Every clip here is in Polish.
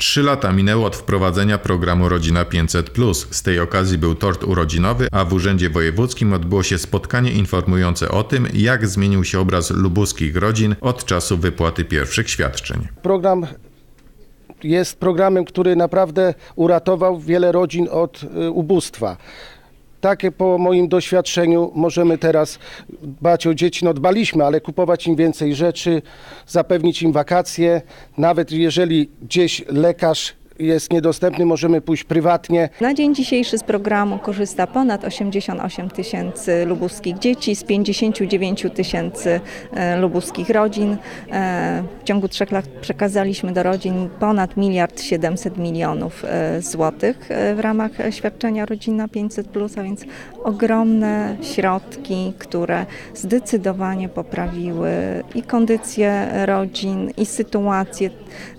Trzy lata minęło od wprowadzenia programu Rodzina 500. Z tej okazji był tort urodzinowy, a w Urzędzie Wojewódzkim odbyło się spotkanie informujące o tym, jak zmienił się obraz lubuskich rodzin od czasu wypłaty pierwszych świadczeń. Program jest programem, który naprawdę uratował wiele rodzin od y, ubóstwa. Takie po moim doświadczeniu możemy teraz dbać o dzieci, no dbaliśmy, ale kupować im więcej rzeczy, zapewnić im wakacje. Nawet jeżeli gdzieś lekarz jest niedostępny, możemy pójść prywatnie. Na dzień dzisiejszy z programu korzysta ponad 88 tysięcy lubuskich dzieci z 59 tysięcy e, lubuskich rodzin. E, W ciągu trzech lat przekazaliśmy do rodzin ponad miliard 700 milionów e, złotych w ramach świadczenia Rodzina 500, a więc ogromne środki, które zdecydowanie poprawiły i kondycję rodzin, i sytuację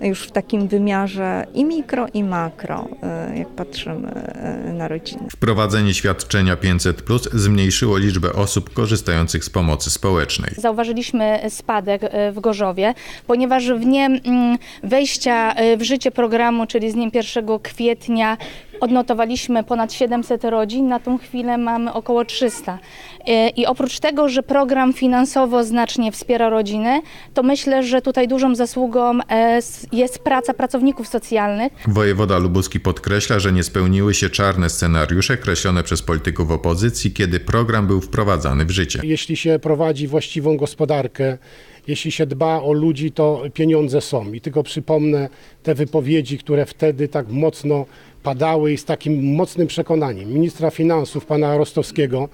już w takim wymiarze i mikro, i makro, e, jak patrzymy e, na rodziny. Wprowadzenie świadczenia 500 zmniejszyło liczbę osób korzystających z pomocy społecznej. Zauważyliśmy spadek e, w Gorzowie, ponieważ w dnie mm, wejścia w życie programu, czyli z dniem 1 kwietnia, odnotowaliśmy ponad 700 rodzin, na tą chwilę mamy około 300. E, I oprócz tego, że program finansowo znacznie wspiera rodziny, to myślę, że tutaj dużą zasługą e, jest praca pracowników socjalnych, Wojewoda lubuski podkreśla, że nie spełniły się czarne scenariusze kreślone przez polityków opozycji, kiedy program był wprowadzany w życie. Jeśli się prowadzi właściwą gospodarkę, jeśli się dba o ludzi, to pieniądze są. I tylko przypomnę te wypowiedzi, które wtedy tak mocno padały i z takim mocnym przekonaniem ministra finansów, pana Rostowskiego,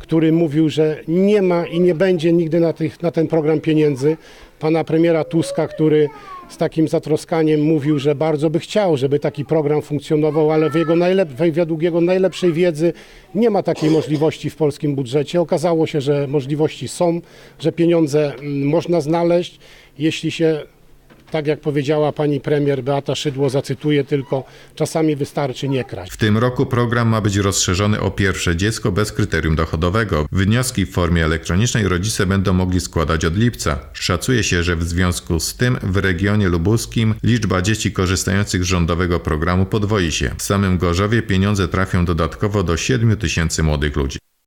który mówił, że nie ma i nie będzie nigdy na, tych, na ten program pieniędzy. Pana premiera Tuska, który z takim zatroskaniem mówił, że bardzo by chciał, żeby taki program funkcjonował, ale w jego według jego najlepszej wiedzy nie ma takiej możliwości w polskim budżecie. Okazało się, że możliwości są, że pieniądze mm, można znaleźć, jeśli się tak jak powiedziała pani premier Beata Szydło, zacytuję tylko, czasami wystarczy nie kraść. W tym roku program ma być rozszerzony o pierwsze dziecko bez kryterium dochodowego. Wnioski w formie elektronicznej rodzice będą mogli składać od lipca. Szacuje się, że w związku z tym w regionie lubuskim liczba dzieci korzystających z rządowego programu podwoi się. W samym Gorzowie pieniądze trafią dodatkowo do 7 tysięcy młodych ludzi.